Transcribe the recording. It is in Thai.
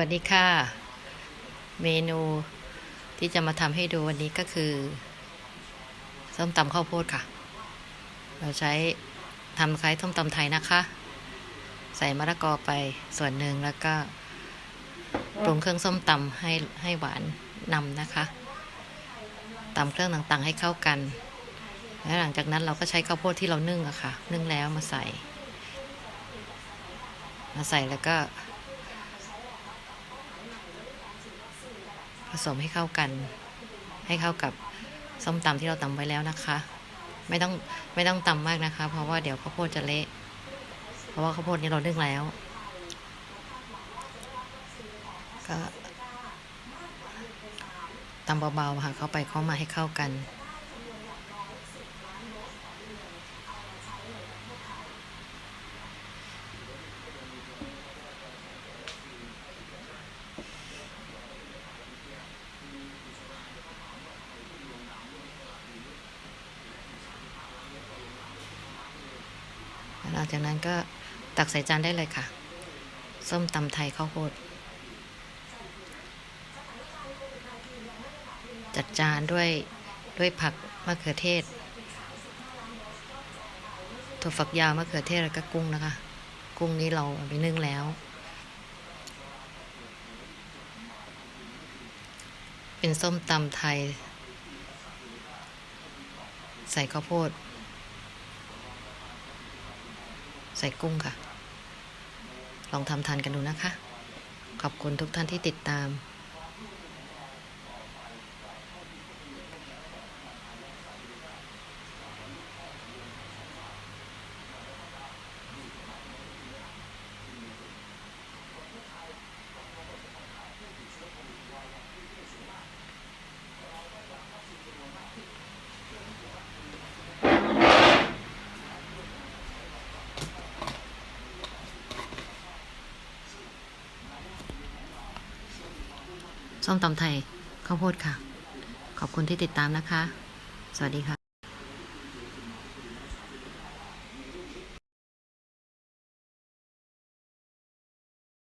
วัสดีค่ะ เมนูที่จะมาทำให้ดูวันนี้ก็คือ ส้มตำข้าวโพดค่ะ เราใช้ทำคล้ายส้มตำไทยนะคะ ใส่มะละกอไปส่วนหนึ่งแล้วก็ปรุงเครื่องส้มตำให้ให้หวานนำนะคะตำเครื่องต่างๆให้เข้ากัน แล้วหลังจากนั้นเราก็ใช้ข้าวโพดที่เรานึ่งอะค่ะ นึ่งแล้วมาใส่ มาใส่แล้วก็ สมให้เข้ากัน ให้เข้ากับส้มตำที่เราตำไว้แล้วนะคะ ไม่ต้องไม่ต้องตำมากนะคะ เพราะว่าเดี๋ยวข้าวโพดจะเละ เพราะว่าข้าวโพดนี้เรานึ่งแล้ว ก็ตำเบาๆค่ะเข้าไปเข้ามาให้เข้ากัน หลังจากนั้นก็ตักใส่จานได้เลยค่ะ ส้มตำไทยข้าวโพด จัดจานด้วยด้วยผักมะเขือเทศถั่วฝักยาวมะเขือเทศแล้วก็กุ้งนะคะ กุ้งนี้เราเอาไปนึ่งแล้ว เป็นส้มตำไทย ใส่ข้าวโพด ใส่กุ้งค่ะ ลองทำทานกันดูนะคะ ขอบคุณทุกท่านที่ติดตาม ส้มตำไทยข้าวโพดค่ะ ขอบคุณที่ติดตามนะคะ สวัสดีค่ะ